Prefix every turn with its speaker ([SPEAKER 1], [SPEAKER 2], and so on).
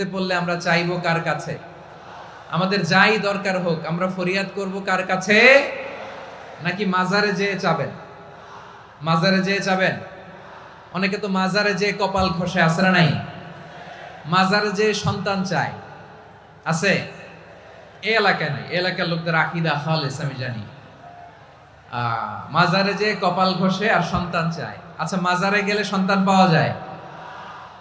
[SPEAKER 1] পড়লে আমরা চাইব কার কাছে? আমাদের যাই দরকার হোক, আমরা ফরিয়াদ করব কার কাছে? নাকি মাজারে যেয়ে চাবেন? মাজারে যেয়ে চাবেন? অনেকে তো মাজারে যেয়ে কপাল ঘষে আসে না নাই? মাজারে যেয়ে সন্তান চায়। আছে? এ এলাকায় নাই এলাকার লোকদের আকিদা খালেস, আমি জানি। মাজারে যে কপাল ঘষে আর সন্তান চায়। আচ্ছা মাজারে গেলে সন্তান পাওয়া যায়?